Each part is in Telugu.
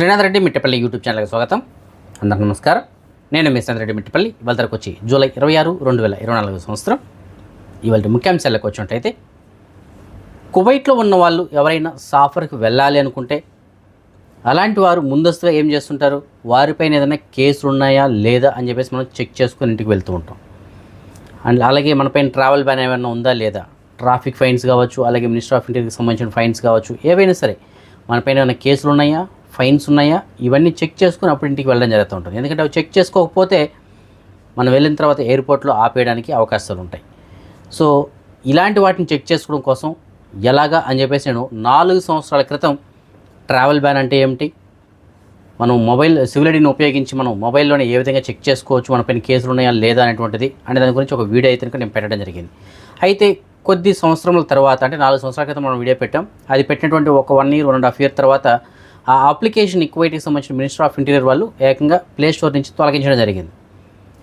శ్రీనాథ్ రెడ్డి మిట్టపల్లి యూట్యూబ్ ఛానల్కి స్వాగతం. అందరికీ నమస్కారం. నేను మీ శ్రీనాథ్ రెడ్డి మిట్టపల్లి. ఇవాళ తరకు వచ్చి జూలై ఇరవై ఆరు రెండు వేల ఇరవై నాలుగు సంవత్సరం. ఇవాళ ముఖ్యాంశాలకు వచ్చినట్టయితే కువైట్లో ఉన్న వాళ్ళు ఎవరైనా సాఫర్కి వెళ్ళాలి అనుకుంటే అలాంటి వారు ముందస్తుగా ఏం చేస్తుంటారు? వారిపైన ఏదైనా కేసులు ఉన్నాయా? లేదా? అని చెప్పేసి మనం చెక్ చేసుకుని ఇంటికి వెళ్తూ ఉంటాం. అండ్ అలాగే మనపైన ట్రావెల్ బ్యాన్ ఏమైనా ఉందా? లేదా? ట్రాఫిక్ ఫైన్స్ కావచ్చు అలాగే మినిస్టర్ ఆఫ్ ఇంటీరియర్కి సంబంధించిన ఫైన్స్ కావచ్చు ఏవైనా సరే మనపైన ఏమైనా కేసులు ఉన్నాయా? ఫైన్స్ ఉన్నాయా? ఇవన్నీ చెక్ చేసుకుని అప్పుడు ఇంటికి వెళ్ళడం జరుగుతూ ఉంటుంది. ఎందుకంటే అవి చెక్ చేసుకోకపోతే మనం వెళ్ళిన తర్వాత ఎయిర్పోర్ట్లో ఆపేయడానికి అవకాశాలు ఉంటాయి. సో ఇలాంటి వాటిని చెక్ చేసుకోవడం కోసం ఎలాగా అని చెప్పేసి నేను నాలుగు సంవత్సరాల క్రితం ట్రావెల్ బ్యాన్ అంటే ఏమిటి? మనం మొబైల్ సివిల్ ఐడిని ఉపయోగించి మనం మొబైల్లోనే ఏ విధంగా చెక్ చేసుకోవచ్చు మన పైన కేసులు ఉన్నాయా లేదా అనేటువంటిది అనే దాని గురించి ఒక వీడియో అయితే నేను పెట్టడం జరిగింది. అయితే కొద్ది సంవత్సరముల తర్వాత అంటే నాలుగు సంవత్సరాల క్రితం మనం వీడియో పెట్టాం. అది పెట్టినటువంటి ఒక one year one and half year తర్వాత ఆ అప్లికేషన్ ఈక్వైటీకి సంబంధించిన మినిస్టర్ ఆఫ్ ఇంటీరియర్ వాళ్ళు ఏకంగా ప్లే స్టోర్ నుంచి తొలగించడం జరిగింది.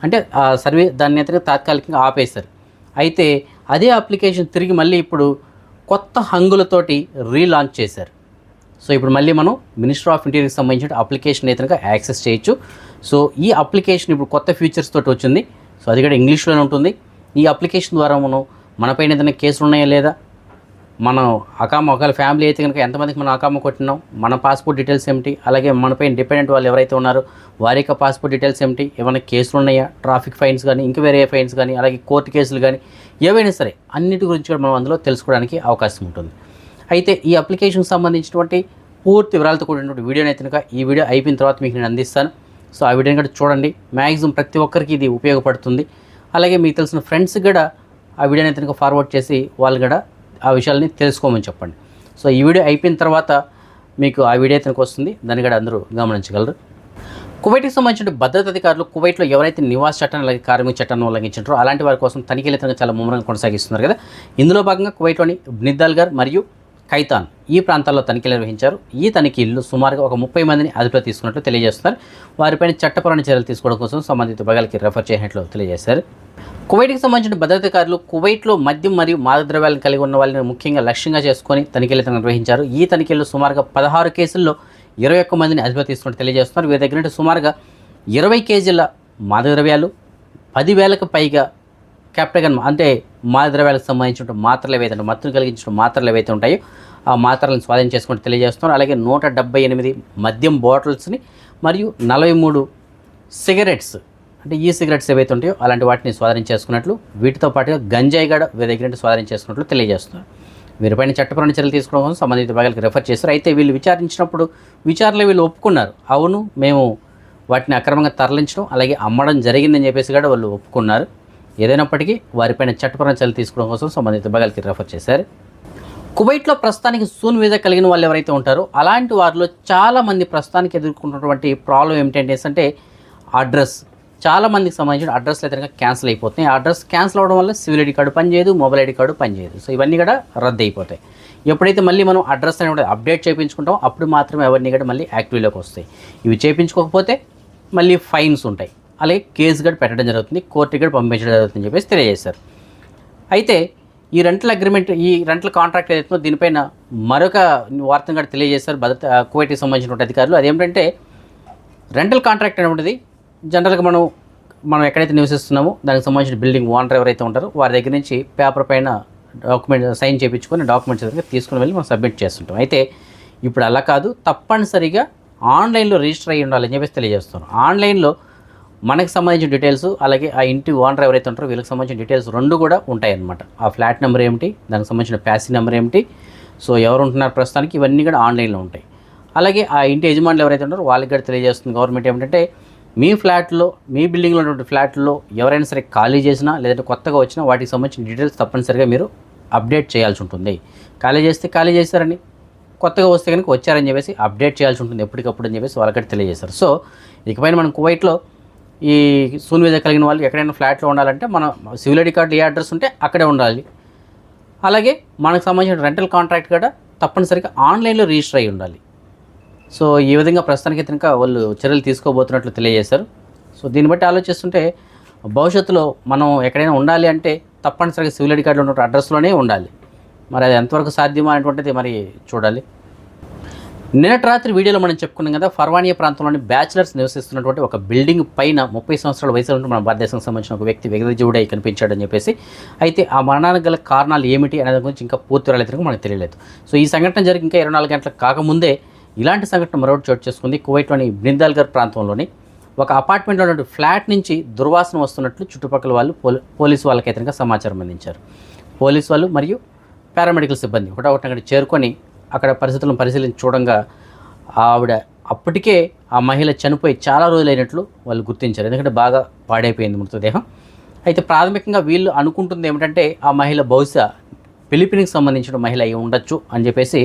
అంటే ఆ సర్వే దాన్ని అయితే తాత్కాలికంగా ఆపేశారు. అయితే అదే అప్లికేషన్ తిరిగి మళ్ళీ ఇప్పుడు కొత్త హంగులతోటి రీలాంచ్ చేశారు. సో ఇప్పుడు మళ్ళీ మనం మినిస్టర్ ఆఫ్ ఇంటీరియర్కి సంబంధించిన అప్లికేషన్ అయితే యాక్సెస్ చేయొచ్చు. సో ఈ అప్లికేషన్ ఇప్పుడు కొత్త ఫీచర్స్ తోటి వచ్చింది. సో అది కూడా ఇంగ్లీష్లోనే ఉంటుంది. ఈ అప్లికేషన్ ద్వారా మనం మనపైన ఏదైనా కేసులు ఉన్నాయా లేదా? మనం అకామ ఒకవేళ ఫ్యామిలీ అయితే కనుక ఎంతమందికి మనం అకామ కొట్టినాం? మన పాస్పోర్ట్ డీటెయిల్స్ ఏమిటి? అలాగే మనపై డిపెండెంట్ వాళ్ళు ఎవరైతే ఉన్నారో వారి యొక్క పాస్పోర్ట్ డీటెయిల్స్ ఏమిటి? ఏమైనా కేసులు ఉన్నాయా? ట్రాఫిక్ ఫైన్స్ కానీ ఇంకా వేరే ఫైన్స్ కానీ అలాగే కోర్టు కేసులు కానీ ఏవైనా సరే అన్నిటి గురించి కూడా మనం అందులో తెలుసుకోవడానికి అవకాశం ఉంటుంది. అయితే ఈ అప్లికేషన్కి సంబంధించినటువంటి పూర్తి వివరాలతో కూడినటువంటి వీడియోని అయితే కనుక ఈ వీడియో అయిపోయిన తర్వాత మీకు నేను అందిస్తాను. సో ఆ వీడియోని కూడా చూడండి. మ్యాక్సిమం ప్రతి ఒక్కరికి ఇది ఉపయోగపడుతుంది. అలాగే మీకు తెలిసిన ఫ్రెండ్స్కి కూడా ఆ వీడియోని అయితే ఫార్వర్డ్ చేసి వాళ్ళు కూడా ఆ విషయాలని తెలుసుకోమని చెప్పండి. సో ఈ వీడియో అయిపోయిన తర్వాత మీకు ఆ వీడియో అయితే వస్తుంది. దాన్ని కూడా అందరూ గమనించగలరు. కువైట్కి సంబంధించిన భద్రత అధికారులు కువైట్లో ఎవరైతే నివాస చట్టాన్ని అలాగే కార్మిక చట్టాన్ని ఉల్లంఘించారో అలాంటి వారి కోసం తనిఖీలతంగా చాలా ముమ్మరంగా కొనసాగిస్తున్నారు కదా. ఇందులో భాగంగా కువైట్లోని బ్నిద్దాల్గర్ మరియు ఖైతాన్ ఈ ప్రాంతాల్లో తనిఖీలు నిర్వహించారు. ఈ తనిఖీల్లో సుమారుగా ఒక ముప్పై మందిని అదుపులో తీసుకున్నట్లు తెలియజేస్తున్నారు. వారిపైన చట్టపరమైన చర్యలు తీసుకోవడం కోసం సంబంధిత విభాగాలకి రెఫర్ చేసినట్లు తెలియజేశారు. కువైట్కి సంబంధించిన భద్రతాధికారులు కువైట్లో మద్యం మరియు మాదద్రవ్యాలను కలిగి ఉన్న వాళ్ళని ముఖ్యంగా లక్ష్యంగా చేసుకొని తనిఖీలు నిర్వహించారు. ఈ తనిఖీల్లో సుమారుగా పదహారు కేసుల్లో ఇరవై ఒక్క మందిని అదుపులో తీసుకున్నట్టు తెలియజేస్తున్నారు. వీరి దగ్గర నుండి సుమారుగా ఇరవై కేజీల మాదద్రవ్యాలు పదివేలకు పైగా క్యాప్టగన్ అంటే మాదిద్రవ్యాలకు సంబంధించిన మాత్రలు ఏవైతే మత్తులు కలిగించిన మాత్రలు ఏవైతే ఉంటాయో. ఆ మాత్రలను స్వాధీనం చేసుకుంటూ తెలియజేస్తున్నారు. అలాగే నూట డెబ్బై ఎనిమిది మద్యం బాటిల్స్ని మరియు నలభై మూడు సిగరెట్స్ అంటే ఈ సిగరెట్స్ ఏవైతే ఉంటాయో అలాంటి వాటిని స్వాధీనం చేసుకున్నట్లు వీటితో పాటుగా గంజాయి గడ వీరి దగ్గర నుండి స్వాధీనం చేసుకున్నట్లు తెలియజేస్తున్నారు. వీరిపైన చట్టపరమైన చర్యలు తీసుకోవడం కోసం సంబంధిత విభాగాలకు రెఫర్ చేశారు. అయితే వీళ్ళు విచారించినప్పుడు విచారణలో వీళ్ళు ఒప్పుకున్నారు. అవును మేము వాటిని అక్రమంగా తరలించడం అలాగే అమ్మడం జరిగిందని చెప్పేసి కూడా వాళ్ళు ఒప్పుకున్నారు. ఏదైనప్పటికీ వారిపైన చట్టపరమైన చర్యలు తీసుకోవడం కోసం సంబంధిత విభాగాలకి రెఫర్ చేశారు. కువైట్లో ప్రస్తుతానికి సూన్ వీసా కలిగిన వాళ్ళు ఎవరైతే ఉంటారో అలాంటి వారిలో చాలామంది ప్రస్తుతానికి ఎదుర్కొంటున్నటువంటి ప్రాబ్లం ఏమిటంటే అంటే అడ్రస్ చాలామందికి సంబంధించిన అడ్రస్లు అయితే క్యాన్సిల్ అయిపోతున్నాయి. ఆ అడ్రస్ క్యాన్సిల్ అవడం వల్ల సివిల్ ఐడి కార్డు పనిచేయదు మొబైల్ ఐడి కార్డు పనిచేయదు. సో ఇవన్నీ కూడా రద్దు అయిపోతాయి. ఎప్పుడైతే మళ్ళీ మనం అడ్రస్ అనేది అప్డేట్ చేయించుకుంటామో అప్పుడు మాత్రమే అవన్నీ కూడా మళ్ళీ యాక్టివ్లోకి వస్తాయి. ఇవి చేయించుకోకపోతే మళ్ళీ ఫైన్స్ ఉంటాయి. అలాగే కేసు కూడా పెట్టడం జరుగుతుంది కోర్టుకి కూడా పంపించడం జరుగుతుందని చెప్పేసి తెలియజేశారు. అయితే ఈ రెంటల్ అగ్రిమెంట్ ఈ రెంటల్ కాంట్రాక్ట్ ఏదైతుందో దీనిపైన మరొక వార్తను కూడా తెలియజేశారు భద్రత కువైట్కి సంబంధించిన అధికారులు. అదేమిటంటే రెంటల్ కాంట్రాక్ట్ అనేటువంటిది జనరల్గా మనం మనం ఎక్కడైతే నివసిస్తున్నామో దానికి సంబంధించిన బిల్డింగ్ ఓనర్ ఎవరైతే ఉంటారో వారి దగ్గర నుంచి పేపర్ పైన డాక్యుమెంట్ సైన్ చేయించుకొని డాక్యుమెంట్స్ దగ్గర తీసుకుని వెళ్ళి మనం సబ్మిట్ చేస్తుంటాం. అయితే ఇప్పుడు అలా కాదు తప్పనిసరిగా ఆన్లైన్లో రిజిస్టర్ అయ్యి ఉండాలని చెప్పేసి తెలియజేస్తున్నాం. ఆన్లైన్లో మనకు సంబంధించిన డీటెయిల్స్ అలాగే ఆ ఇంటి ఓనర్ ఎవరైతే ఉంటారో వీళ్ళకి సంబంధించిన డీటెయిల్స్ రెండు కూడా ఉంటాయన్నమాట. ఆ ఫ్లాట్ నెంబర్ ఏమిటి దానికి సంబంధించిన ప్యాసీ నెంబర్ ఏమిటి సో ఎవరు ఉంటున్నారు ప్రస్తుతానికి ఇవన్నీ కూడా ఆన్లైన్లో ఉంటాయి. అలాగే ఆ ఇంటి యజమానులు ఎవరైతే ఉంటారో వాళ్ళకి కూడా తెలియజేస్తుంది గవర్నమెంట్ ఏమిటంటే మీ ఫ్లాట్లో మీ బిల్డింగ్లో ఉన్నటువంటి ఫ్లాట్లో ఎవరైనా సరే ఖాళీ చేసినా లేదంటే కొత్తగా వచ్చినా వాటికి సంబంధించిన డీటెయిల్స్ తప్పనిసరిగా మీరు అప్డేట్ చేయాల్సి ఉంటుంది. ఖాళీ చేస్తే ఖాళీ చేస్తారని కొత్తగా వస్తే కనుక వచ్చారని చెప్పేసి అప్డేట్ చేయాల్సి ఉంటుంది ఎప్పటికప్పుడు అని చెప్పేసి వాళ్ళకి తెలియజేస్తారు. సో ఇకపైన మనం కువైట్లో ఈ శూన్యత కలిగిన వాళ్ళు ఎక్కడైనా ఫ్లాట్లో ఉండాలంటే మన సివిల్ ఐడి కార్డు ఏ అడ్రస్ ఉంటే అక్కడే ఉండాలి. అలాగే మనకు సంబంధించిన రెంటల్ కాంట్రాక్ట్ కూడా తప్పనిసరిగా ఆన్లైన్లో రిజిస్టర్ అయి ఉండాలి. సో ఈ విధంగా ప్రస్తుతానికి అయితే కనుక వాళ్ళు చర్యలు తీసుకోబోతున్నట్లు తెలియజేశారు. సో దీన్ని బట్టి ఆలోచిస్తుంటే భవిష్యత్తులో మనం ఎక్కడైనా ఉండాలి అంటే తప్పనిసరిగా సివిల్ ఐడి కార్డులో ఉన్న అడ్రస్లోనే ఉండాలి. మరి అది ఎంతవరకు సాధ్యమా అనేటువంటిది మరి చూడాలి. నిన్నటి రాత్రి వీడియోలో మనం చెప్పుకున్నాం కదా ఫర్వానియా ప్రాంతంలోని బ్యాచిలర్స్ నివసిస్తున్నటువంటి ఒక బిల్డింగ్ పైన ముప్పై సంవత్సరాల వయసులో మన భారతదేశానికి సంబంధించిన ఒక వ్యక్తి వ్యక్తిజీవుడై కనిపించాడని చెప్పేసి అయితే ఆ మరణానికి గల కారణాలు ఏమిటి అనే గురించి ఇంకా పూర్తి రాలేదు మనకు తెలియలేదు. సో ఈ సంఘటన జరిగి ఇంకా ఇరవై నాలుగు గంటలకు కాకముందే ఇలాంటి సంఘటన మరొకటి చోటు చేసుకుంది. కువైట్లోని బ్రిందాల్గర్ ప్రాంతంలోని ఒక అపార్ట్మెంట్లో ఉన్నటువంటి ఫ్లాట్ నుంచి దుర్వాసన వస్తున్నట్లు చుట్టుపక్కల వాళ్ళు పోలీ పోలీసు వాళ్ళకి అయితే సమాచారం అందించారు. పోలీసు వాళ్ళు మరియు పారామెడికల్ సిబ్బంది ఒకటొకటి ఒకటి అక్కడ చేరుకొని అక్కడ పరిస్థితులను పరిశీలించి చూడంగా ఆవిడ అప్పటికే ఆ మహిళ చనిపోయి చాలా రోజులైనట్లు వాళ్ళు గుర్తించారు. ఎందుకంటే బాగా పాడైపోయింది మృతదేహం. అయితే ప్రాథమికంగా వీళ్ళు అనుకుంటుంది ఏమిటంటే ఆ మహిళ బహుశా ఫిలిపిన్కి సంబంధించిన మహిళ అయి ఉండొచ్చు అని చెప్పేసి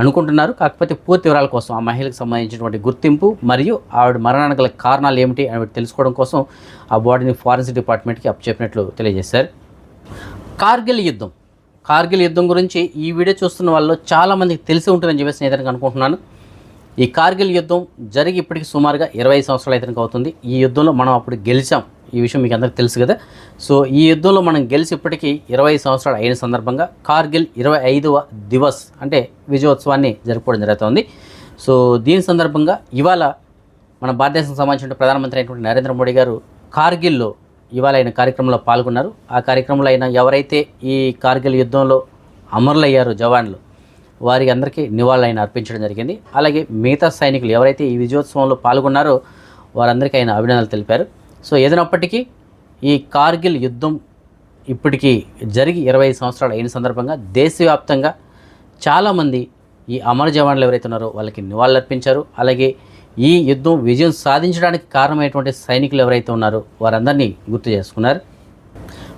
అనుకుంటున్నారు. కాకపోతే పూర్తి వివరాల కోసం ఆ మహిళకు సంబంధించినటువంటి గుర్తింపు మరియు ఆవిడ మరణానికి గల కారణాలు ఏమిటి అని తెలుసుకోవడం కోసం ఆ బాడీని ఫారెన్సిక్ డిపార్ట్మెంట్కి అప్పచెప్పినట్లు తెలియజేశారు. కార్గిల్ యుద్ధం. కార్గిల్ యుద్ధం గురించి ఈ వీడియో చూస్తున్న వాళ్ళు చాలామందికి తెలిసి ఉంటుందని చెప్పేసి నేను అనుకుంటున్నాను. ఈ కార్గిల్ యుద్ధం జరిగి ఇప్పటికి సుమారుగా ఇరవై సంవత్సరాలు అయితే అవుతుంది. ఈ యుద్ధంలో మనం అప్పుడు గెలిచాం. ఈ విషయం మీకు అందరికీ తెలుసు కదా. సో ఈ యుద్ధంలో మనం గెలిచి ఇప్పటికీ ఇరవై సంవత్సరాలు అయిన సందర్భంగా కార్గిల్ ఇరవై ఐదవ దివస్ అంటే విజయోత్సవాన్ని జరుపుకోవడం జరుగుతుంది. సో దీని సందర్భంగా ఇవాళ మన భారతదేశం సంబంధించిన ప్రధానమంత్రి అయినటువంటి నరేంద్ర మోడీ గారు కార్గిల్లో ఇవాళ ఆయన కార్యక్రమంలో పాల్గొన్నారు. ఆ కార్యక్రమంలో ఆయన ఎవరైతే ఈ కార్గిల్ యుద్ధంలో అమరులయ్యారో జవాన్లు వారి అందరికీ నివాళులు ఆయన అర్పించడం జరిగింది. అలాగే మిగతా సైనికులు ఎవరైతే ఈ విజయోత్సవంలో పాల్గొన్నారో వారందరికీ ఆయన అభినందనలు తెలిపారు. సో ఏదైనప్పటికీ ఈ కార్గిల్ యుద్ధం ఇప్పటికీ జరిగి ఇరవై సంవత్సరాలు అయిన సందర్భంగా దేశవ్యాప్తంగా చాలామంది ఈ అమర జవాన్లు ఎవరైతే ఉన్నారో వాళ్ళకి నివాళులర్పించారు అలాగే ఈ యుద్ధం విజయం సాధించడానికి కారణమైనటువంటి సైనికులు ఎవరైతే ఉన్నారో వారందరినీ గుర్తు చేసుకున్నారు.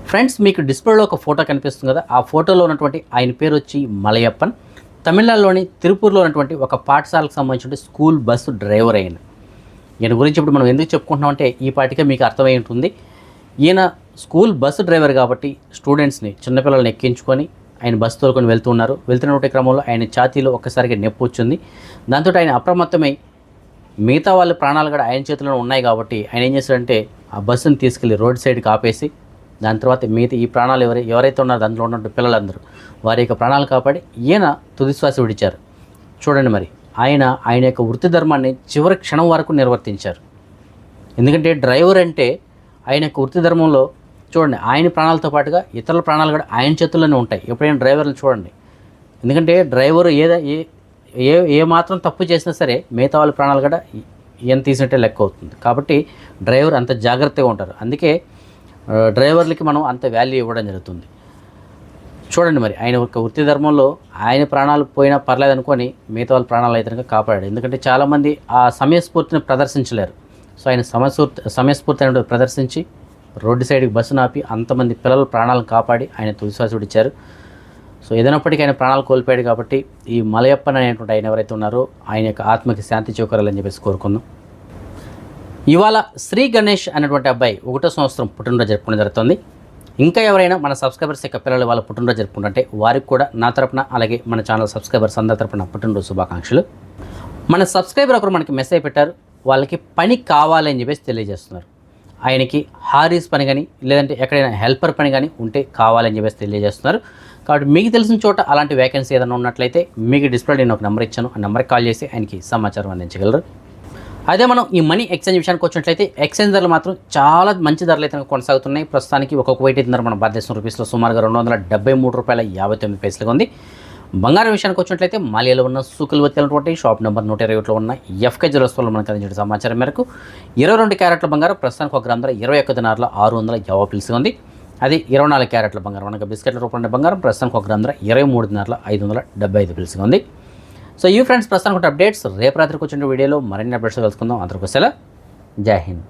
ఫ్రెండ్స్ మీకు డిస్ప్లేలో ఒక ఫోటో కనిపిస్తుంది కదా ఆ ఫోటోలో ఉన్నటువంటి ఆయన పేరు వచ్చి మలయప్పన్. తమిళనాడులోని తిరుపూర్లో ఉన్నటువంటి ఒక పాఠశాలకు సంబంధించిన స్కూల్ బస్సు డ్రైవర్ అయిన ఈయన గురించి ఇప్పుడు మనం ఎందుకు చెప్పుకుంటున్నామంటే ఈ పాటికే మీకు అర్థమై ఉంటుంది. ఈయన స్కూల్ బస్సు డ్రైవర్ కాబట్టి స్టూడెంట్స్ని చిన్నపిల్లల్ని ఎక్కించుకొని ఆయన బస్సు తోలుకొని వెళ్తున్నారు వెళ్తున్నటువంటి క్రమంలో ఆయన ఛాతీలో ఒక్కసారిగా నొప్పి వచ్చింది. దాంతో ఆయన అప్రమత్తమై మిగతా వాళ్ళ ప్రాణాలు కూడా ఆయన చేతిలో ఉన్నాయి కాబట్టి ఆయన ఏం చేశాడంటే ఆ బస్సును తీసుకెళ్ళి రోడ్ సైడ్కి ఆపేసి దాని తర్వాత మిగతా ఈ ప్రాణాలు ఎవరు ఎవరైతే ఉన్నారో దాంట్లో ఉన్నటువంటి పిల్లలందరూ వారి యొక్క ప్రాణాలు కాపాడి ఈయన తుదిశ్వాస విడిచారు. చూడండి మరి ఆయన ఆయన యొక్క వృత్తి ధర్మాన్ని చివరి క్షణం వరకు నిర్వర్తించారు. ఎందుకంటే డ్రైవర్ అంటే ఆయన యొక్క వృత్తి ధర్మంలో చూడండి ఆయన ప్రాణాలతో పాటుగా ఇతరుల ప్రాణాలు కూడా ఆయన చేతుల్లోనే ఉంటాయి. ఎప్పుడైనా డ్రైవర్లు చూడండి. ఎందుకంటే డ్రైవర్ ఏదో ఏ ఏ ఏ మాత్రం తప్పు చేసినా సరే మిగతా వాళ్ళ ప్రాణాలు కూడా ఎంత తీసినట్టే లెక్క అవుతుంది. కాబట్టి డ్రైవర్ అంత జాగ్రత్తగా ఉంటారు. అందుకే డ్రైవర్లకి మనం అంత వాల్యూ ఇవ్వడం జరుగుతుంది. చూడండి మరి ఆయన ఒక వృత్తి ధర్మంలో ఆయన ప్రాణాలు పోయినా పర్లేదు అనుకొని మిగతా వాళ్ళ ప్రాణాలు అయితే కనుక కాపాడాడు. ఎందుకంటే చాలామంది ఆ సమయస్ఫూర్తిని ప్రదర్శించలేరు. సో ఆయన సమస్ఫూర్తి సమయస్ఫూర్తి అనేది ప్రదర్శించి రోడ్డు సైడ్కి బస్సు నాపి అంతమంది పిల్లల ప్రాణాలను కాపాడి ఆయన తుదిశ్వాసుడు ఇచ్చారు సో ఏదైనప్పటికీ ఆయన ప్రాణాలు కోల్పోయాడు కాబట్టి ఈ మలయప్పన్ అనేటువంటి ఆయన ఎవరైతే ఉన్నారో ఆయన యొక్క ఆత్మకి శాంతి చేకూరాలని చెప్పేసి కోరుకుందాం. ఇవాళ శ్రీ గణేష్ అనేటువంటి అబ్బాయి ఒకటో సంవత్సరం పుట్టినరోజు జరుపుకోవడం జరుగుతుంది. ఇంకా ఎవరైనా మన సబ్స్క్రైబర్స్ యొక్క పిల్లలు వాళ్ళ పుట్టినరోజు జరుపుకుంటుంటే వారికి కూడా నా తరపున అలాగే మన ఛానల్ సబ్స్క్రైబర్స్ అందరి తరపున పుట్టినరోజు శుభాకాంక్షలు. మన సబ్స్క్రైబర్ ఒకరు మనకి మెసేజ్ పెట్టారు వాళ్ళకి పని కావాలని చెప్పేసి తెలియజేస్తున్నారు. ఆయనకి హారీస్ పని కానీ లేదంటే ఎక్కడైనా హెల్పర్ పని కానీ ఉంటే కావాలని చెప్పేసి తెలియజేస్తున్నారు. కాబట్టి మీకు తెలిసిన చోట అలాంటి వేకెన్సీ ఏదైనా ఉన్నట్లయితే మీకు డిస్ప్లే నేను ఒక నెంబర్ ఇచ్చాను. ఆ నెంబర్కి కాల్ చేసి ఆయనకి సమాచారం అందించగలరు. అదే మనం ఈ మనీ ఎక్స్చేంజ్ విషయానికి వచ్చినట్లయితే ఎక్స్చేంజ్ ధరలు మాత్రం చాలా మంచి ధరలు అయితే కొనసాగుతున్నాయి. ప్రస్తుతానికి ఒక్కొక్క వైట్ ధర మన భారతదేశం రూపీస్లో సుమారుగా రెండు వందల డెబ్బై మూడు రూపాయల యాభై తొమ్మిది పైసలుగా ఉంది. బంగారం విషయానికి వచ్చినట్లయితే మాలియాలో ఉన్న సూకులు వచ్చినటువంటి షాప్ నెంబర్ నూట ఇరవై ఒకటిలో ఉన్న ఎఫ్కే జ్యువెలర్స్లో మనకు అందించిన సమాచారం మేరకు ఇరవై రెండు క్యారెట్ల బంగారం ప్రస్తుతానికి ఒక గ్రామ ధర ఇరవై ఒక్క దినార్ల ఆరు వందల యాభై పిలుసు ఉంది. అది ఇరవై నాలుగు క్యారెట్ల బంగారం. మనకు బిస్కెట్ల రూపంలో బంగారం. ప్రస్తుతానికి ఒక గ్రంథ ఇరవై మూడు ఐదు వందల డెబ్బై ఐదు పిలుసుగా ఉంది. సో ఈ ఫ్రెండ్స్ ప్రస్తుతానికి అప్డేట్స్. రేపు రాత్రికి వచ్చిన వీడియోలో మరిన్ని అప్డేట్స్ కలుసుకుందాం అందరికీ సెలవు. జై హింద్.